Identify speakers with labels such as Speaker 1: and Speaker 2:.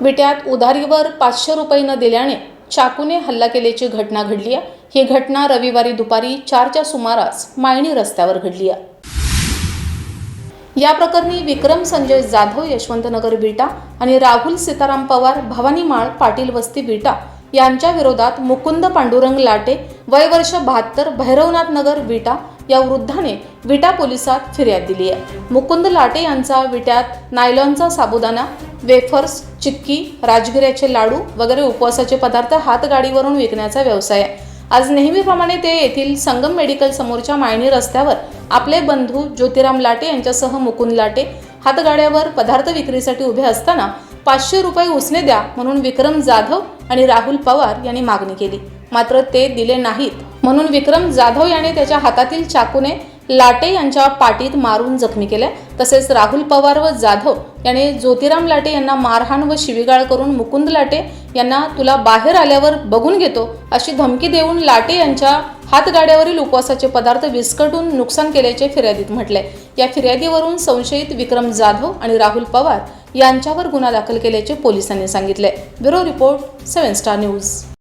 Speaker 1: विट्यात उधारीवर पाचशे रुपये न दिल्याने चाकूने हल्ला केल्याची घटना घडली आहे. ही घटना रविवारी दुपारी चारच्या सुमारास मायणी रस्त्यावर घडली आहे. या प्रकरणी विक्रम संजय जाधव यशवंतनगर विटा आणि राहुल सीताराम पवार भवानीमाळ पाटील वस्ती विटा यांच्या विरोधात मुकुंद पांडुरंग लाटे वय वर्ष बहात्तर भैरवनाथ नगर विटा या वृद्धाने विटा पोलिसात फिर्याद दिली आहे. मुकुंद लाटे यांचा विट्यात नायलॉनचा साबुदाणा वेफर्स चिक्की राजगिऱ्याचे लाडू वगैरे उपवासाचे पदार्थ हातगाडीवरून विकण्याचा व्यवसाय आहे. आज नेहमीप्रमाणे ते येथील संगम मेडिकल समोरच्या मायणी रस्त्यावर आपले बंधू ज्योतिराम लाटे यांच्यासह मुकुंद लाटे हातगाड्यावर पदार्थ विक्रीसाठी उभे असताना पाचशे रुपये उसने द्या म्हणून विक्रम जाधव आणि राहुल पवार यांनी मागणी केली. मात्र ते दिले नाहीत. म्हणून विक्रम जाधव याने त्याच्या हातातील चाकूने लाटे यांच्या पाठीत मारून जखमी केले. तसेच राहुल पवार व जाधव याने ज्योतिराम लाटे यांना मारहाण व शिवीगाळ करून मुकुंद लाटे यांना तुला बाहेर आल्यावर बघून घेतो अशी धमकी देऊन लाटे यांच्या हातगाड्यावरील उपवासाचे पदार्थ विस्कटून नुकसान केल्याचे फिर्यादीत म्हटले. या फिर्यादीवरून संशयित विक्रम जाधव आणि राहुल पवार यांच्यावर गुन्हा दाखल केल्याचे पोलिसांनी सांगितले. Bureau report seven star news.